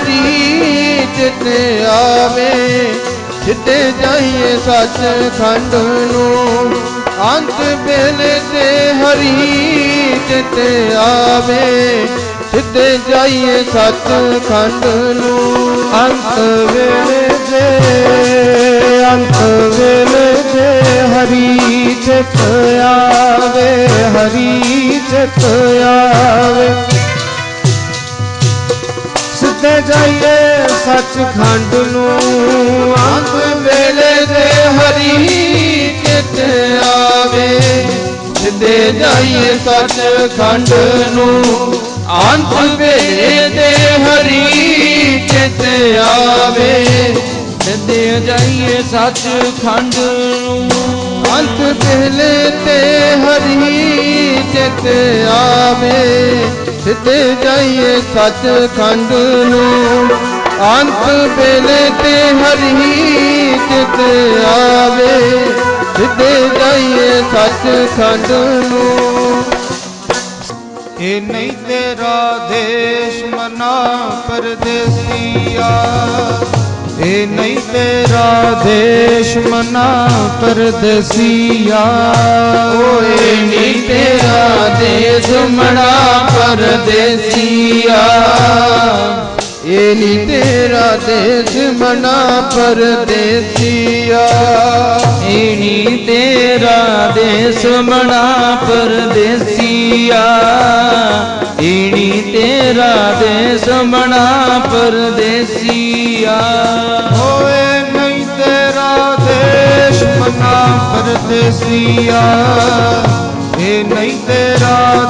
ਹਰੀ ਚਿਤ ਆਵੇ, ਜਿੱਤੇ ਜਾਈਏ ਸੱਚ ਖੰਡ ਨੂੰ। ਅੰਤ ਵੇਲੇ ਤੇ ਹਰੀ ਚਿਤ ਆਵੇ, ਜਿੱਤੇ ਜਾਈਏ ਸੱਚ ਖੰਡ ਨੂੰ। ਅੰਤ ਵੇਲੇ ਦੇ ਅੰਤ ਵੇਲੇ ਦੇ ਹਰੀ ਚਿਤ ਆਵੇ, ਹਰੀ ਚਿਤ ਆਵੇ। ਜਾਈਏ ਸੱਚਖੰਡ ਨੂੰ। ਅੰਤ ਵੇਲੇ ਦੇ ਹਰੀ ਚਿਤ ਆਵੇ। ਜਿੱਦੇ ਜਾਈਏ ਸੱਚ ਖੰਡ ਨੂੰ। ਅੰਤ ਵੇਲੇ ਦੇ ਹਰੀ ਚਿਤ ਆਵੇ। ਜਿੱਦੇ ਜਾਈਏ ਸੱਚ ਖੰਡ ਨੂੰ। ਅੰਤ ਵੇਲੇ ਤੇ ਹਰੀ ਚਿਤ ਆਵੇ। ਜਿੱਦੇ ਜਾਈਏ ਸੱਚ ਖੰਡ ਨੂੰ। ਅੰਤ ਵੇਲੇ ਤੇ ਹਰੀ ਚਿਤ ਆਵੇ। ਜਿੱਦੇ ਜਾਈਏ ਸੱਚ ਖੰਡ ਨੂੰ। ਇਹ ਨਹੀਂ ਤੇਰਾ ਦੇਸ਼ ਮਨਾ ਪਰਦੇਸੀਆ ਇਹ ਨਹੀਂ ਤੇਰਾ ਦੇਸ਼ ਮਨਾ ਪਰਦੇਸੀਆ ਪਰਦੇਸੀਆ ਏ ਨੀ ਤੇਰਾ ਦੇਸ ਮਣਾ ਪਰਦੇਸੀਆ। ਏਣੀ ਤੇਰਾ ਦੇਸ ਮਣਾ ਪਰਦੇਸੀਆ। ਏਣੀ ਤੇਰਾ ਦੇਸ ਮਣਾ ਪਰਦੇਸੀਆ। ਓਏ ਨਹੀਂ ਤੇਰਾ ਦੇਸ਼ ਮਨਾ ਪਰਦੇਸੀਆ। ਇਹ ਨਹੀਂ ਤੇਰਾ